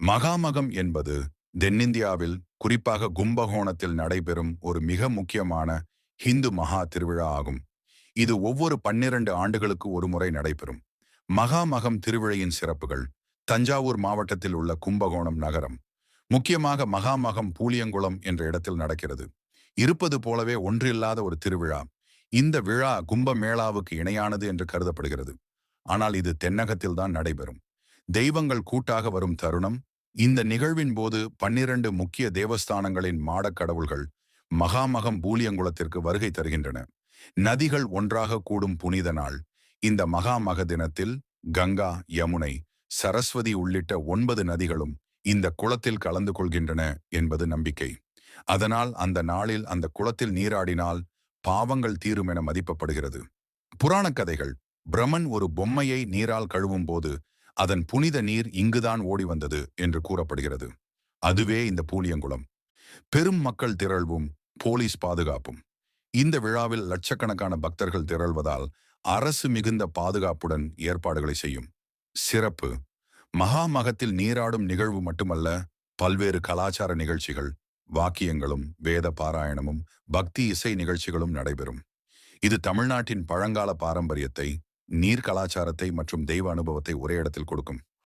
மகாமகம் என்பது தென்னிந்தியாவில் குறிப்பாக கும்பகோணத்தில் நடைபெறும் ஒரு மிக முக்கியமான ஹிந்து மகா திருவிழா ஆகும். இது ஒவ்வொரு பன்னிரண்டு ஆண்டுகளுக்கு ஒரு முறை நடைபெறும். மகாமகம் திருவிழையின் சிறப்புகள் தஞ்சாவூர் மாவட்டத்தில் உள்ள கும்பகோணம் நகரம் முக்கியமாக மகாமகம் பூலியங்குளம் என்ற இடத்தில் நடக்கிறது. இருப்பது போலவே ஒன்றில்லாத ஒரு திருவிழா. இந்த விழா கும்பமேளாவுக்கு இணையானது என்று கருதப்படுகிறது. ஆனால் இது தென்னகத்தில் தான் நடைபெறும். தெய்வங்கள் கூட்டாக வரும் தருணம் இந்த நிகழ்வின் போது பன்னிரண்டு முக்கிய தேவஸ்தானங்களின் மாடக் கடவுள்கள் மகாமகம் பூலியங்குளத்திற்கு வருகை தருகின்றன. நதிகள் ஒன்றாக கூடும் புனித நாள். இந்த மகாமக தினத்தில் கங்கா யமுனை சரஸ்வதி உள்ளிட்ட ஒன்பது நதிகளும் இந்த குளத்தில் கலந்து கொள்கின்றன என்பது நம்பிக்கை. அதனால் அந்த நாளில் அந்த குளத்தில் நீராடினால் பாவங்கள் தீரும் என மதிப்பப்படுகிறது. புராணக் கதைகள். பிரமன் ஒரு பொம்மையை நீரால் கழுவும் போது அதன் புனித நீர் இங்குதான் ஓடி வந்தது என்று கூறப்படுகிறது. அதுவே இந்த பூலியங்குளம். பெரும் மக்கள் திரள்வும் போலீஸ் பாதுகாப்பும். இந்த விழாவில் லட்சக்கணக்கான பக்தர்கள் திரள்வதால் அரசு மிகுந்த பாதுகாப்புடன் ஏற்பாடுகளை செய்யும். சிறப்பு. மகாமகத்தில் நீராடும் நிகழ்வு மட்டுமல்ல பல்வேறு கலாச்சார நிகழ்ச்சிகள் வாக்கியங்களும் வேத பாராயணமும் பக்தி இசை நிகழ்ச்சிகளும் நடைபெறும். இது தமிழ்நாட்டின் பழங்கால பாரம்பரியத்தை நீர் கலாச்சாரத்தை மற்றும் தெய்வ அனுபவத்தை ஒரே இடத்தில் கொடுக்கும்.